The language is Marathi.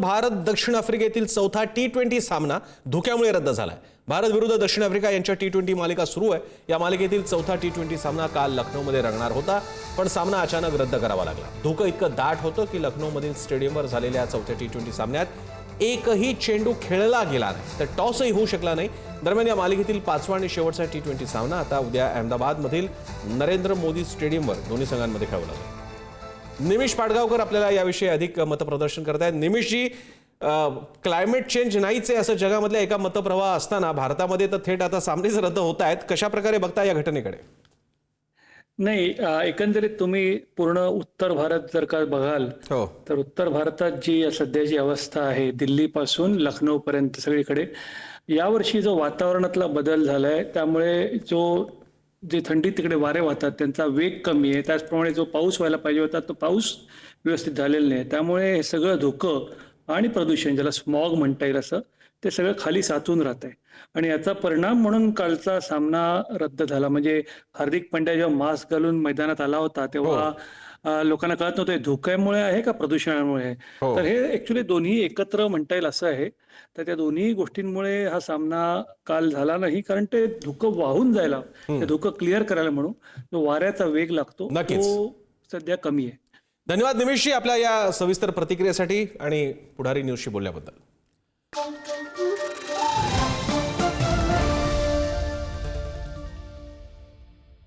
भारत दक्षिण आफ्रिकेतील चौथा टी ट्वेंटी सामना धोक्यामुळे रद्द झालाय. भारत विरुद्ध दक्षिण आफ्रिका यांच्या टी ट्वेंटी मालिका सुरू आहे. या मालिकेतील चौथा टी ट्वेंटी सामना काल लखनौमध्ये रंगणार होता. पण सामना अचानक रद्द करावा लागला. धुकं इतकं दाट होतं की लखनौमधील स्टेडियमवर झालेल्या चौथ्या टी ट्वेंटी सामन्यात एकही चेंडू खेळला गेला नाही. तर टॉसही होऊ शकला नाही. दरम्यान या मालिकेतील पाचवा आणि शेवटचा टी ट्वेंटी सामना आता उद्या अहमदाबादमधील नरेंद्र मोदी स्टेडियमवर दोन्ही संघांमध्ये खेळवला जाईल. निमिष पाडगावकर आपल्याला याविषयी अधिक मतप्रदर्शन करत आहेत निमिषजी क्लायमेट चेंज नाहीच आहे असं जगामधल्या एका मतप्रवाह असताना भारतामध्ये तर थेट आता सामनेच रद्द होत आहेत. कशा प्रकारे बघता या घटनेकडे? नाही एकंदरीत तुम्ही पूर्ण उत्तर भारत जर का बघाल हो. तर उत्तर भारतात जी सध्याची अवस्था आहे दिल्लीपासून लखनौ पर्यंत सगळीकडे यावर्षी जो वातावरणातला बदल झालाय त्यामुळे जो जे थंडी तिकडे वारे वाहतात त्यांचा वेग कमी आहे. त्याचप्रमाणे जो पाऊस व्हायला पाहिजे होता तो पाऊस व्यवस्थित झालेला नाही. त्यामुळे हे सगळं धोकं आणि प्रदूषण ज्याला स्मॉग म्हणता येईल असं ते सगळं खाली साचून राहत आहे. आणि याचा परिणाम म्हणून कालचा सामना रद्द झाला. म्हणजे हार्दिक पांड्या जेव्हा मास्क घालून मैदानात आला होता तेव्हा हो. लोकांना कळत नव्हतं धोक्यामुळे आहे का प्रदूषणामुळे आहे? हो. तर हे ऍक्च्युली दोन्ही एकत्र म्हणता येईल असं आहे. तर त्या दोन्ही गोष्टींमुळे हा सामना काल झाला नाही कारण ते धुकं वाहून जायला ते धुकं क्लिअर करायला म्हणून जो वाऱ्याचा वेग लागतो. तो सध्या कमी आहे. धन्यवाद निमिषजी आपल्या या सविस्तर प्रतिक्रियेसाठी आणि पुढारी न्यूजशी बोलल्याबद्दल.